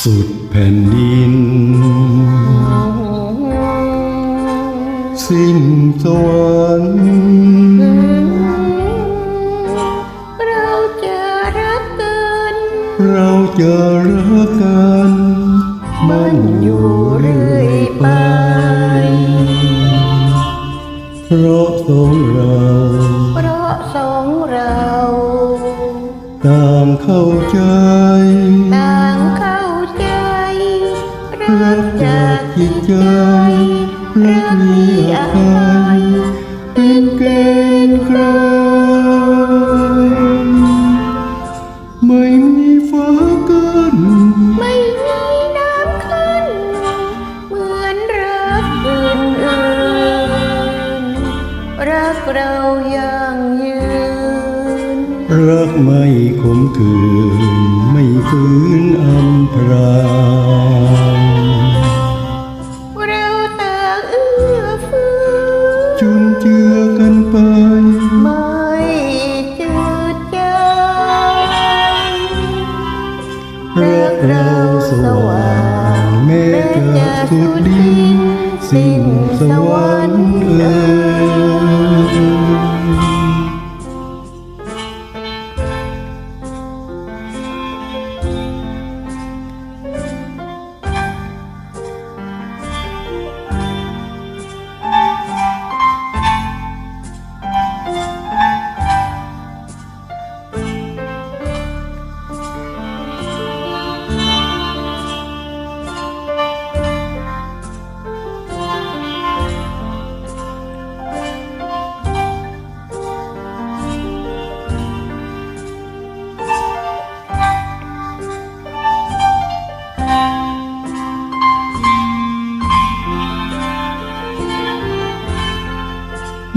สุดแผ่นดิน สิ้นสวรรค์เราจะรักกัน เราจะรักกันมันอยู่เรื่อยไป เพราะสองเรา เพราะสองเราต่างเข้าใจ ใจรักมีอภัยเป็นเกณฑ์กลไม่มีฟ้ากันไม่มีน้ำขึ้นเหมือนรักอื่นๆรักเราอยังยืนรักไม่ขมขื่นไม่ฝืนอำพราง จุนเจือกันไป ไม่จืดจางรักเราสว่างแม้จะสุดดิน สิ่งสวรรค์เอ่ย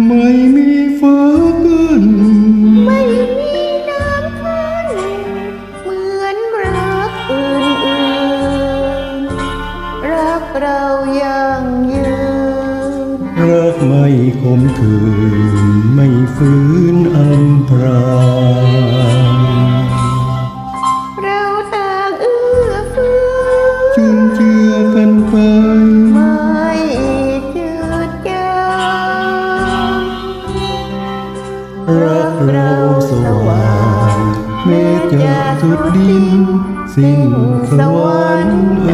ไม่มีฟ้ากันไม่มีน้ำขึ้น เหมือนรักอื่นๆ รักเรายังยืน รักไม่ขมขืน ไม่ฟื้นอันพราง เม้จะสุดดิน สิ้นสวรรค์